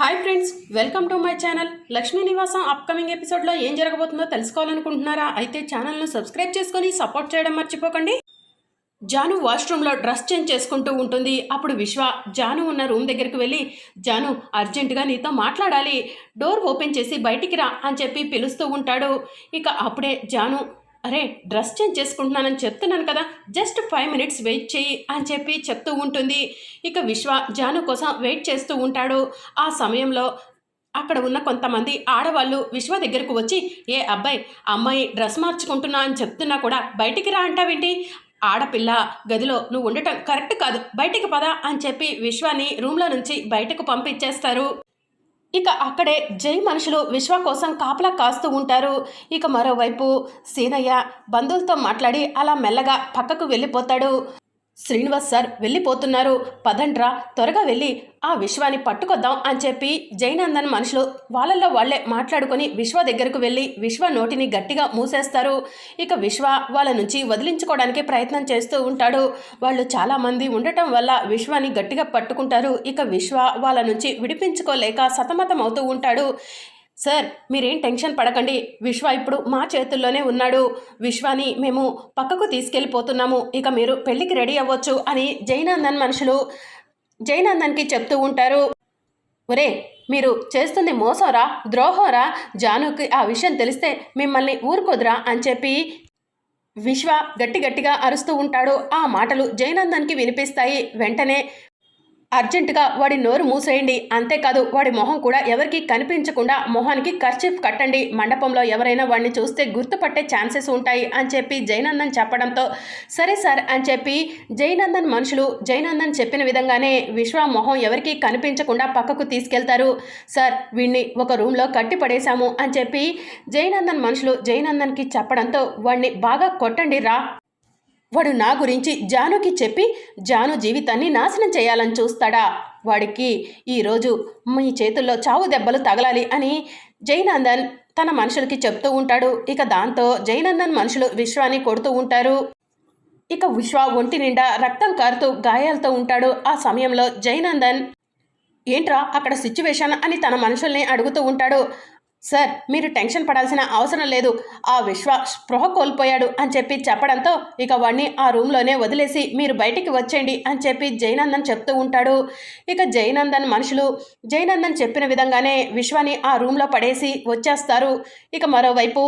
Hi friends welcome to my channel. Lakshmi Nivasam upcoming ఎపిసోడ్లో ఏం జరగబోతుందో తెలుసుకోవాలనుకుంటున్నారా? అయితే ఛానల్ను సబ్స్క్రైబ్ చేసుకొని సపోర్ట్ చేయడం మర్చిపోకండి. జాను వాష్రూమ్లో డ్రెస్ చేంజ్ చేసుకుంటూ ఉంటుంది. అప్పుడు విశ్వ జాను ఉన్న రూమ్ దగ్గరికి వెళ్ళి జాను అర్జెంటుగా నీతో మాట్లాడాలి. డోర్ ఓపెన్ చేసి బయటికి రా అని చెప్పి పిలుస్తూ ఉంటాడు. ఇక అప్పుడే జాను అరే డ్రెస్ చేంజ్ చేసుకుంటున్నానని చెప్తున్నాను కదా జస్ట్ ఫైవ్ మినిట్స్ వెయిట్ చేయి అని చెప్పి చెప్తూ ఉంటుంది. ఇక విశ్వ జాను కోసం వెయిట్ చేస్తూ ఉంటాడు. ఆ సమయంలో అక్కడ ఉన్న కొంతమంది ఆడవాళ్ళు విశ్వ దగ్గరకు వచ్చి ఏ అబ్బాయి అమ్మాయి డ్రెస్ మార్చుకుంటున్నా అని చెప్తున్నా కూడా బయటికి రా అంటావేంటి? ఆడపిల్ల గదిలో నువ్వు ఉండటం కరెక్ట్ కాదు బయటికి పద అని చెప్పి విశ్వాని రూమ్లో నుంచి బయటకు పంపించేస్తారు. ఇక అక్కడే జై మనుషులు విశ్వ కోసం కాపలా కాస్తూ ఉంటారు. ఇక మరోవైపు సీనయ్య బంధువులతో మాట్లాడి అలా మెల్లగా పక్కకు వెళ్ళిపోతాడు. శ్రీనివాస్ సార్ వెళ్ళిపోతున్నారు. పదండ్రా త్వరగా వెళ్ళి ఆ విశ్వాన్ని పట్టుకొద్దాం అని చెప్పి జైనందన్ మనుషులు వాళ్ళల్లో వాళ్ళే మాట్లాడుకొని విశ్వ దగ్గరకు వెళ్ళి విశ్వ నోటిని గట్టిగా మూసేస్తారు. ఇక విశ్వ వాళ్ళ నుంచి వదిలించుకోవడానికి ప్రయత్నం చేస్తూ ఉంటాడు. వాళ్ళు చాలామంది ఉండటం వల్ల విశ్వాన్ని గట్టిగా పట్టుకుంటారు. ఇక విశ్వ వాళ్ళ నుంచి విడిపించుకోలేక సతమతం అవుతూ ఉంటాడు. సార్ మీరేం టెన్షన్ పడకండి. విశ్వ ఇప్పుడు మా చేతుల్లోనే ఉన్నాడు. విశ్వాని మేము పక్కకు తీసుకెళ్ళిపోతున్నాము. ఇక మీరు పెళ్ళికి రెడీ అవ్వచ్చు అని జైనందన్ మనుషులు జైనందన్కి చెప్తూ ఉంటారు. ఒరే మీరు చేస్తుంది మోసోరా ద్రోహోరా? జానుకి ఆ విషయం తెలిస్తే మిమ్మల్ని ఊరుకోదురా అని చెప్పి విశ్వ గట్టి గట్టిగా అరుస్తూ ఉంటాడు. ఆ మాటలు జైనందన్కి వినిపిస్తాయి. వెంటనే అర్జెంటుగా వాడి నోరు మూసేయండి. అంతేకాదు వాడి మొహం కూడా ఎవరికి కనిపించకుండా మొహానికి కర్చీఫ్ కట్టండి. మండపంలో ఎవరైనా వాడిని చూస్తే గుర్తుపట్టే ఛాన్సెస్ ఉంటాయి అని చెప్పి జైనందన్ చెప్పడంతో సరే సార్ అని చెప్పి జైనందన్ మనుషులు జైనందన్ చెప్పిన విధంగానే విశ్వ మొహం ఎవరికి కనిపించకుండా పక్కకు తీసుకెళ్తారు. సార్ వీడిని ఒక రూమ్లో కట్టి పడేశాము అని చెప్పి జైనందన్ మనుషులు జైనందన్కి చెప్పడంతో వాడిని బాగా కొట్టండి రా వాడు నా గురించి జానుకి చెప్పి జాను జీవితాన్ని నాశనం చేయాలని చూస్తాడా? వాడికి ఈరోజు మీ చేతుల్లో చావు దెబ్బలు తగలాలి అని జైనందన్ తన మనుషులకి చెప్తూ ఉంటాడు. ఇక దాంతో జైనందన్ మనుషులు విశ్వాన్ని కొడుతూ ఉంటారు. ఇక విశ్వ ఒంటి నిండా రక్తం కారుతూ గాయాలతో ఉంటాడు. ఆ సమయంలో జైనందన్ ఏంట్రా అక్కడ సిచ్యువేషన్ అని తన మనుషుల్ని అడుగుతూ ఉంటాడు. సార్ మీరు టెన్షన్ పడాల్సిన అవసరం లేదు. ఆ విశ్వ స్పృహ కోల్పోయాడు అని చెప్పి చెప్పడంతో ఇక వాడిని ఆ రూమ్లోనే వదిలేసి మీరు బయటికి వచ్చేయండి అని చెప్పి జైనందన్ చెప్తూ ఉంటాడు. ఇక జైనందన్ మనుషులు జైనందన్ చెప్పిన విధంగానే విశ్వాని ఆ రూమ్లో పడేసి వచ్చేస్తారు. ఇక మరోవైపు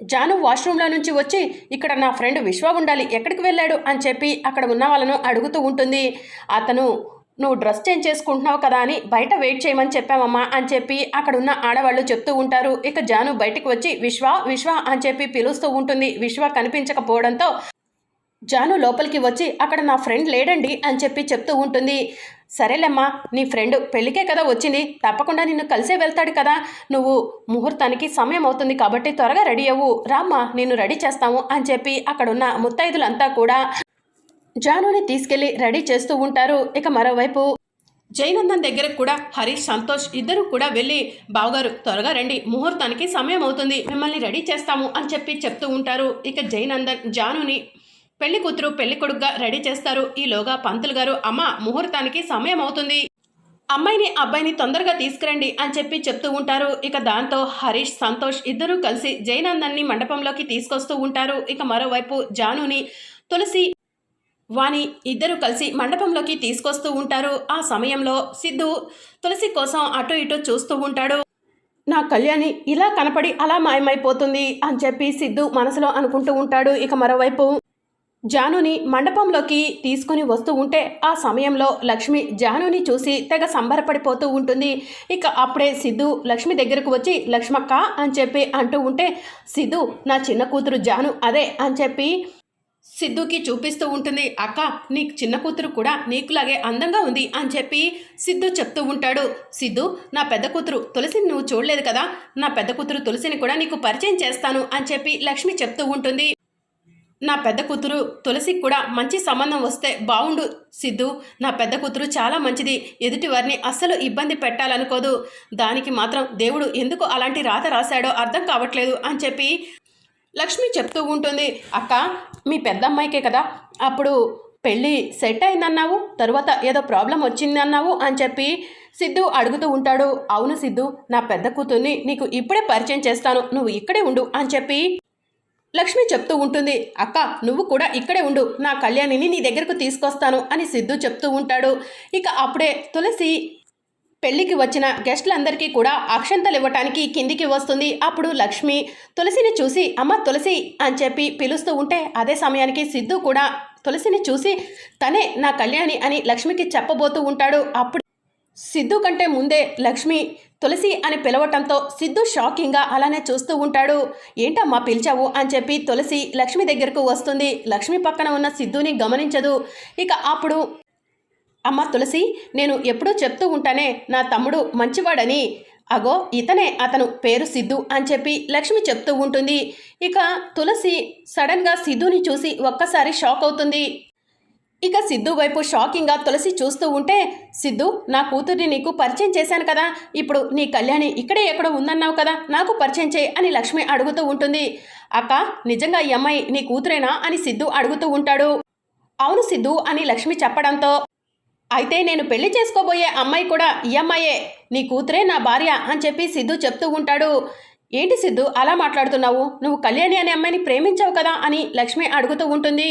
జాను వాష్రూమ్లో నుంచి వచ్చి ఇక్కడ నా ఫ్రెండ్ విశ్వ ఉండాలి ఎక్కడికి వెళ్ళాడు? అని చెప్పి అక్కడ ఉన్న వాళ్ళను అడుగుతూ ఉంటుంది. అతను నువ్వు డ్రెస్ చేంజ్ చేసుకుంటున్నావు కదా అని బయట వెయిట్ చేయమని చెప్పామమ్మా అని చెప్పి అక్కడున్న ఆడవాళ్ళు చెప్తూ ఉంటారు. ఇక జాను బయటికి వచ్చి విశ్వ విశ్వ అని చెప్పి పిలుస్తూ ఉంటుంది. విశ్వ కనిపించకపోవడంతో జాను లోపలికి వచ్చి అక్కడ నా ఫ్రెండ్ లేడండి అని చెప్పి చెప్తూ ఉంటుంది. సరేలేమ్మా నీ ఫ్రెండ్ పెళ్ళికే కదా వచ్చింది. తప్పకుండా నిన్ను కలిసే వెళ్తాడు కదా. నువ్వు ముహూర్తానికి సమయం అవుతుంది కాబట్టి త్వరగా రెడీ అవ్వు. రామ్మా నిన్ను రెడీ చేస్తాము అని చెప్పి అక్కడున్న ముత్తైదులంతా కూడా జానుని తీసుకెళ్ళి రెడీ చేస్తూ ఉంటారు. ఇక మరోవైపు జైనందన్ దగ్గర కూడా హరీష్ సంతోష్ ఇద్దరు కూడా వెళ్ళి బావగారు త్వరగా రండి. ముహూర్తానికి సమయం అవుతుంది. మిమ్మల్ని రెడీ చేస్తాము అని చెప్పి చెప్తూ ఉంటారు. ఇక జైనందన్ జానుని పెళ్ళి కూతురు పెళ్ళి కొడుకుగా రెడీ చేస్తారు. ఈలోగా పంతులు గారు అమ్మ ముహూర్తానికి సమయం అవుతుంది. అమ్మాయిని అబ్బాయిని తొందరగా తీసుకురండి అని చెప్పి చెప్తూ ఉంటారు. ఇక దాంతో హరీష్ సంతోష్ ఇద్దరూ కలిసి జయనందన్ని మండపంలోకి తీసుకొస్తూ ఉంటారు. ఇక మరోవైపు జానుని తులసి వాణి ఇద్దరు కలిసి మండపంలోకి తీసుకొస్తూ ఉంటారు. ఆ సమయంలో సిద్ధు తులసి కోసం అటు ఇటు చూస్తూ ఉంటాడు. నా కళ్యాణి ఇలా కనపడి అలా మాయమైపోతుంది అని చెప్పి సిద్ధు మనసులో అనుకుంటూ ఉంటాడు. ఇక మరోవైపు జానుని మండపంలోకి తీసుకుని వస్తూ ఉంటే ఆ సమయంలో లక్ష్మి జానుని చూసి తెగ సంబరపడిపోతూ ఉంటుంది. ఇక అప్పుడే సిద్ధు లక్ష్మి దగ్గరకు వచ్చి లక్ష్మక్క అని చెప్పి అంటూ ఉంటే సిద్ధు నా చిన్న కూతురు జాను అదే అని చెప్పి సిద్ధుకి చూపిస్తూ ఉంటుంది అక్క నీకు చిన్న కూతురు కూడా నీకులాగే అందంగా ఉంది అని చెప్పి సిద్ధు చెప్తూ ఉంటాడు. సిద్ధు నా పెద్ద కూతురు తులసిని నువ్వు చూడలేదు కదా నా పెద్ద కూతురు తులసిని కూడా నీకు పరిచయం చేస్తాను అని చెప్పి లక్ష్మి చెప్తూ ఉంటుంది. నా పెద్ద కూతురు తులసికి కూడా మంచి సంబంధం వస్తే బావుండు సిద్ధు నా పెద్ద కూతురు చాలా మంచిది ఎదుటి వారిని అస్సలు ఇబ్బంది పెట్టాలనుకోదు. దానికి మాత్రం దేవుడు ఎందుకు అలాంటి రాత రాశాడో అర్థం కావట్లేదు అని చెప్పి లక్ష్మి చెప్తూ ఉంటుంది అక్క మీ పెద్దమ్మాయికే కదా అప్పుడు పెళ్ళి సెట్ అయిందన్నావు తర్వాత ఏదో ప్రాబ్లం వచ్చిందన్నావు అని చెప్పి సిద్ధు అడుగుతూ ఉంటాడు. అవును సిద్ధు నా పెద్ద కూతుర్ని నీకు ఇప్పుడే పరిచయం చేస్తాను నువ్వు ఇక్కడే ఉండు అని చెప్పి లక్ష్మి చెప్తూ ఉంటుంది. అక్క నువ్వు కూడా ఇక్కడే ఉండు నా కళ్యాణిని నీ దగ్గరకు తీసుకొస్తాను అని సిద్ధు చెప్తూ ఉంటాడు. ఇక అప్పుడే తులసి పెళ్ళికి వచ్చిన గెస్టులందరికీ కూడా అక్షంతలు ఇవ్వటానికి కిందికి వస్తుంది. అప్పుడు లక్ష్మి తులసిని చూసి అమ్మ తులసి అని చెప్పి పిలుస్తూ ఉంటే అదే సమయానికి సిద్ధు కూడా తులసిని చూసి తనే నా కళ్యాణి అని లక్ష్మికి చెప్పబోతూ ఉంటాడు. అప్పుడు సిద్ధు కంటే ముందే లక్ష్మి తులసి అని పిలవటంతో సిద్ధు షాకింగ్గా అలానే చూస్తూ ఉంటాడు. ఏంటమ్మా పిలిచావు అని చెప్పి తులసి లక్ష్మి దగ్గరకు వస్తుంది. లక్ష్మి పక్కన ఉన్న సిద్ధుని గమనించదు. ఇక అప్పుడు అమ్మ తులసి నేను ఎప్పుడూ చెప్తూ ఉంటానే నా తమ్ముడు మంచివాడని. అగో ఇతనే అతను పేరు సిద్ధు అని చెప్పి లక్ష్మి చెప్తూ ఉంటుంది. ఇక తులసి సడన్గా సిద్ధుని చూసి ఒక్కసారి షాక్ అవుతుంది. ఇక సిద్ధు వైపు షాకింగ్గా తులసి చూస్తూ ఉంటే సిద్ధు నా కూతుర్ని నీకు పరిచయం చేశాను కదా. ఇప్పుడు నీ కళ్యాణి ఇక్కడే ఎక్కడో ఉందన్నావు కదా. నాకు పరిచయం చేయి అని లక్ష్మి అడుగుతూ ఉంటుంది. అక్క నిజంగా ఈ అమ్మాయి నీ కూతురేనా? అని సిద్ధు అడుగుతూ ఉంటాడు. అవును సిద్ధు అని లక్ష్మి చెప్పడంతో అయితే నేను పెళ్ళి చేసుకోబోయే అమ్మాయి కూడా ఈ అమ్మాయే. నీ కూతురే నా భార్య అని చెప్పి సిద్ధు చెప్తూ ఉంటాడు. ఏంటి సిద్ధు అలా మాట్లాడుతున్నావు? నువ్వు కళ్యాణి అనే అమ్మాయిని ప్రేమించావు కదా అని లక్ష్మి అడుగుతూ ఉంటుంది.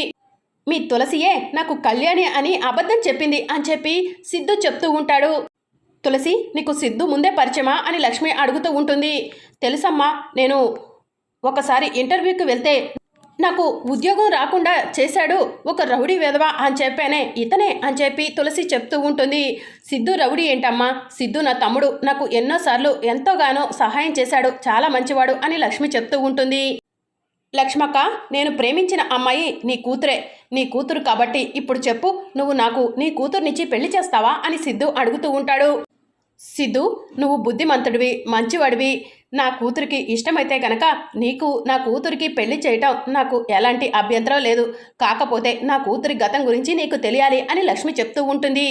మీ తులసియే నాకు కళ్యాణి అని అబద్ధం చెప్పింది అని చెప్పి సిద్ధు చెప్తూ ఉంటాడు. తులసి నీకు సిద్ధు ముందే పరిచయమా అని లక్ష్మి అడుగుతూ ఉంటుంది. తెలుసమ్మా నేను ఒకసారి ఇంటర్వ్యూకి వెళ్తే నాకు ఉద్యోగం రాకుండా చేశాడు ఒక రౌడీ విధవ అని చెప్పానే ఇతనే అని చెప్పి తులసి చెప్తూ ఉంటుంది. సిద్ధు రౌడీ ఏంటమ్మా? సిద్ధు నా తమ్ముడు. నాకు ఎన్నోసార్లు ఎంతోగానో సహాయం చేశాడు. చాలా మంచివాడు అని లక్ష్మి చెప్తూ ఉంటుంది. లక్ష్మక్క నేను ప్రేమించిన అమ్మాయి నీ కూతురే. నీ కూతురు కాబట్టి ఇప్పుడు చెప్పు నువ్వు నాకు నీ కూతురునిచ్చి పెళ్ళి చేస్తావా అని సిద్ధు అడుగుతూ ఉంటాడు. సిద్ధు నువ్వు బుద్ధిమంతుడివి మంచివాడివి. నా కూతురికి ఇష్టమైతే గనక నీకు నా కూతురికి పెళ్ళి చేయటం నాకు ఎలాంటి అభ్యంతరం లేదు. కాకపోతే నా కూతురి గతం గురించి నీకు తెలియాలి అని లక్ష్మి చెప్తూ ఉంటుంది.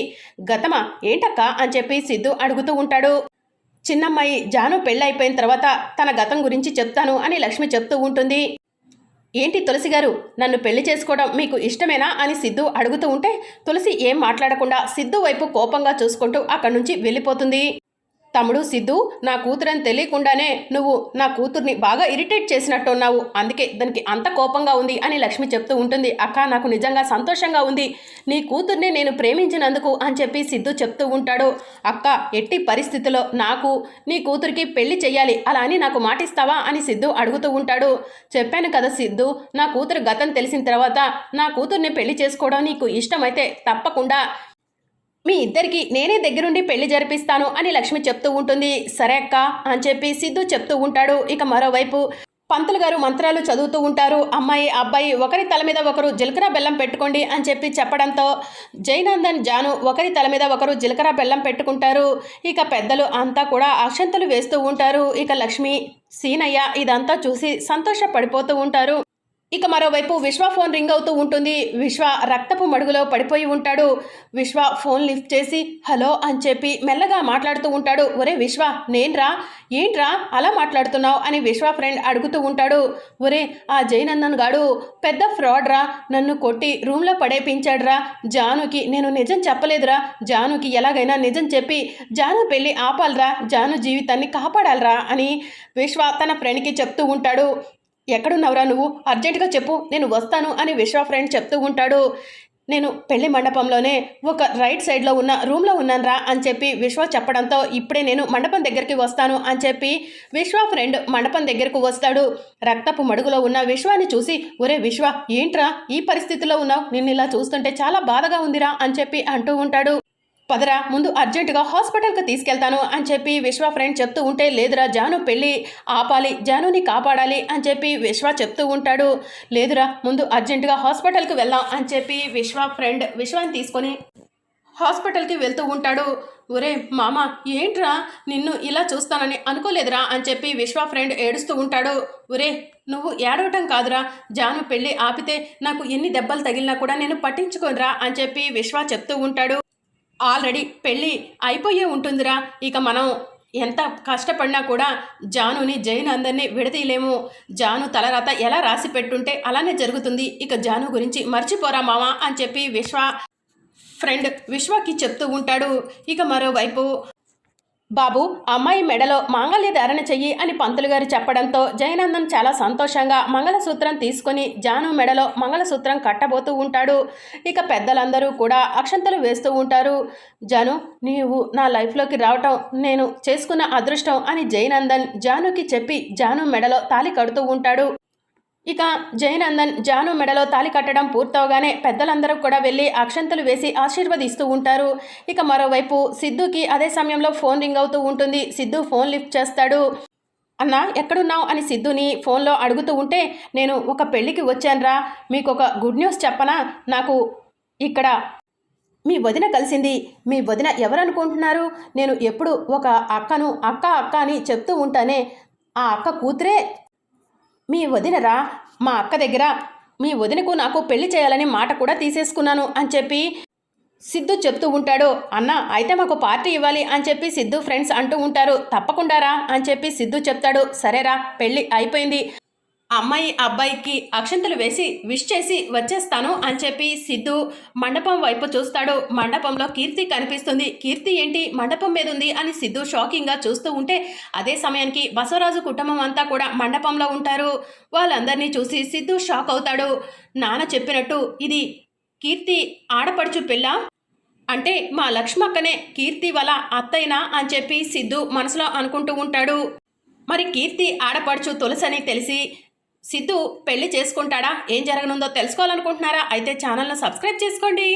గతమా ఏంటక్క అని చెప్పి సిద్ధు అడుగుతూ ఉంటాడు. చిన్నమ్మాయి జాను పెళ్ళైపోయిన తర్వాత తన గతం గురించి చెప్తాను అని లక్ష్మి చెప్తూ ఉంటుంది. ఏంటి తులసి గారు నన్ను పెళ్ళి చేసుకోవడం మీకు ఇష్టమేనా అని సిద్ధు అడుగుతూ ఉంటే తులసి ఏం మాట్లాడకుండా సిద్ధు వైపు కోపంగా చూసుకుంటూ అక్కడి నుంచి వెళ్ళిపోతుంది. తమ్ముడు సిద్ధు నా కూతురని తెలియకుండానే నువ్వు నా కూతుర్ని బాగా ఇరిటేట్ చేసినట్టున్నావు. అందుకే దానికి అంత కోపంగా ఉంది అని లక్ష్మి చెప్తూ ఉంటుంది. అక్క నాకు నిజంగా సంతోషంగా ఉంది. నీ కూతుర్ని నేను ప్రేమించినందుకు అని చెప్పి సిద్ధు చెప్తూ ఉంటాడు. అక్క ఎట్టి పరిస్థితిలో నాకు నీ కూతురికి పెళ్ళి చెయ్యాలి. అలా అని నాకు మాటిస్తావా అని సిద్ధు అడుగుతూ ఉంటాడు. చెప్పాను కదా సిద్ధు నా కూతురు గతం తెలిసిన తర్వాత నా కూతుర్ని పెళ్ళి చేసుకోవడం నీకు ఇష్టమైతే తప్పకుండా మీ ఇద్దరికి నేనే దగ్గరుండి పెళ్ళి జరిపిస్తాను అని లక్ష్మి చెప్తూ ఉంటుంది. సరే అక్క అని చెప్పి సిద్ధు చెప్తూ ఉంటాడు. ఇక మరోవైపు పంతులు గారు మంత్రాలు చదువుతూ ఉంటారు. అమ్మాయి అబ్బాయి ఒకరి తల మీద ఒకరు జీలకర్ర బెల్లం పెట్టుకోండి అని చెప్పి చెప్పడంతో జైనందన్ జాను ఒకరి తల మీద ఒకరు జీలకర్ర బెల్లం పెట్టుకుంటారు. ఇక పెద్దలు అంతా కూడా అక్షంతలు వేస్తూ ఉంటారు. ఇక లక్ష్మి సీనయ్య ఇదంతా చూసి సంతోషపడిపోతూ ఉంటారు. ఇక మరోవైపు విశ్వ ఫోన్ రింగ్ అవుతూ ఉంటుంది. విశ్వ రక్తపు మడుగులో పడిపోయి ఉంటాడు. విశ్వ ఫోన్ లిఫ్ట్ చేసి హలో అని చెప్పి మెల్లగా మాట్లాడుతూ ఉంటాడు. ఒరే విశ్వ నేన్రా? ఏంట్రా? అలా మాట్లాడుతున్నావు? అని విశ్వ ఫ్రెండ్ అడుగుతూ ఉంటాడు. ఒరే ఆ జయనందన్ గాడు పెద్ద ఫ్రాడ్ రా నన్ను కొట్టి రూమ్లో పడేపించాడురా. జానుకి నేను నిజం చెప్పలేదురా. జానుకి ఎలాగైనా నిజం చెప్పి జాను పెళ్ళి ఆపాలరా. జాను జీవితాన్ని కాపాడాలరా అని విశ్వ తన ఫ్రెండ్కి చెప్తూ ఉంటాడు. ఎక్కడున్నావురా నువ్వు? అర్జెంటుగా చెప్పు నేను వస్తాను అని విశ్వ ఫ్రెండ్ చెప్తూ ఉంటాడు. నేను పెళ్ళి మండపంలోనే ఒక రైట్ సైడ్లో ఉన్న రూమ్లో ఉన్నానరా అని చెప్పి విశ్వ చెప్పడంతో ఇప్పుడే నేను మండపం దగ్గరికి వస్తాను అని చెప్పి విశ్వ ఫ్రెండ్ మండపం దగ్గరకు వస్తాడు. రక్తపు మడుగులో ఉన్న విశ్వాన్ని చూసి ఒరే విశ్వ ఏంట్రా? ఈ పరిస్థితిలో ఉన్నావు? నిన్ను ఇలా చూస్తుంటే చాలా బాధగా ఉందిరా అని చెప్పి అంటూ ఉంటాడు. పదరా ముందు అర్జెంటుగా హాస్పిటల్కి తీసుకెళ్తాను అని చెప్పి విశ్వ ఫ్రెండ్ చెప్తూ ఉంటే లేదురా జాను పెళ్ళి ఆపాలి జానుని కాపాడాలి అని చెప్పి విశ్వ చెప్తూ ఉంటాడు. లేదురా ముందు అర్జెంటుగా హాస్పిటల్కి వెళ్దాం అని చెప్పి విశ్వ ఫ్రెండ్ విశ్వాన్ని తీసుకొని హాస్పిటల్కి వెళ్తూ ఉంటాడు. ఒరే మామ ఏంట్రా నిన్ను ఇలా చూస్తానని అనుకోలేదురా అని చెప్పి విశ్వ ఫ్రెండ్ ఏడుస్తూ ఉంటాడు. ఒరే నువ్వు ఏడవటం కాదురా జాను పెళ్ళి ఆపితే నాకు ఎన్ని దెబ్బలు తగిలినా కూడా నేను పట్టించుకోనరా అని చెప్పి విశ్వ చెప్తూ ఉంటాడు. ఆల్రెడీ పెళ్ళి అయిపోయే ఉంటుందిరా. ఇక మనం ఎంత కష్టపడినా కూడా జానుని జైన్ అందరినీ విడదీయలేము. జాను తలరాత ఎలా రాసి పెట్టుంటే అలానే జరుగుతుంది. ఇక జాను గురించి మర్చిపోరా మావా అని చెప్పి విశ్వ ఫ్రెండ్ విశ్వకి చెప్తూ ఉంటాడు. ఇక మరోవైపు బాబు అమ్మాయి మెడలో మాంగళ్య ధారణ చెయ్యి అని పంతులు గారు చెప్పడంతో జయనందన్ చాలా సంతోషంగా మంగళసూత్రం తీసుకొని జాను మెడలో మంగళసూత్రం కట్టబోతూ ఉంటాడు. ఇక పెద్దలందరూ కూడా అక్షంతలు వేస్తూ ఉంటారు. జాను నీవు నా లైఫ్లోకి రావటం నేను చేసుకున్న అదృష్టం అని జయనందన్ జానుకి చెప్పి జాను మెడలో తాలి కడుతూ ఉంటాడు. ఇక జయనందన్ జాను మెడలో తాలి కట్టడం పూర్తవగానే పెద్దలందరూ కూడా వెళ్ళి అక్షంతలు వేసి ఆశీర్వదిస్తూ ఉంటారు. ఇక మరోవైపు సిద్ధుకి అదే సమయంలో ఫోన్ రింగ్ అవుతూ ఉంటుంది. సిద్ధు ఫోన్ లిఫ్ట్ చేస్తాడు. అన్నా ఎక్కడున్నావు? అని సిద్ధుని ఫోన్లో అడుగుతూ ఉంటే నేను ఒక పెళ్ళికి వచ్చానురా. మీకు ఒక గుడ్ న్యూస్ చెప్పనా? నాకు ఇక్కడ మీ వదిన కలిసింది. మీ వదిన ఎవరనుకుంటున్నారు? నేను ఎప్పుడు ఒక అక్కను అక్క అక్క అని చెప్తూ ఉంటానే. ఆ అక్క కూతురే మీ వదినరా? మా అక్క దగ్గర మీ వదినకు నాకు పెళ్ళి చేయాలని మాట కూడా తీసేసుకున్నాను అని చెప్పి సిద్ధు చెప్తూ ఉంటాడు. అన్న అయితే మాకు పార్టీ ఇవ్వాలి అని చెప్పి సిద్ధు ఫ్రెండ్స్ అంటూ ఉంటారు. తప్పకుండారా అని చెప్పి సిద్ధు చెప్తాడు. సరేరా పెళ్ళి అయిపోయింది. అమ్మాయి అబ్బాయికి అక్షంతలు వేసి విష్ చేసి వచ్చేస్తాను అని చెప్పి సిద్ధు మండపం వైపు చూస్తాడు. మండపంలో కీర్తి కనిపిస్తుంది. కీర్తి ఏంటి? మండపం మీద ఉంది అని సిద్ధు షాకింగ్గా చూస్తూ ఉంటే అదే సమయానికి బసవరాజు కుటుంబం అంతా కూడా మండపంలో ఉంటారు. వాళ్ళందరినీ చూసి సిద్ధు షాక్ అవుతాడు. నాన్న చెప్పినట్టు ఇది కీర్తి ఆడపడుచు పిల్ల? అంటే మా లక్ష్మక్కనే కీర్తి వల్ల అత్తయ్యనా అని చెప్పి సిద్ధు మనసులో అనుకుంటూ ఉంటాడు. మరి కీర్తి ఆడపడుచు తులసని తెలిసి సిద్ధు పెళ్ళి చేసుకుంటాడా? ఏం జరగనుందో తెలుసుకోవాలనుకుంటున్నారా? అయితే ఛానల్ను సబ్స్క్రైబ్ చేసుకోండి.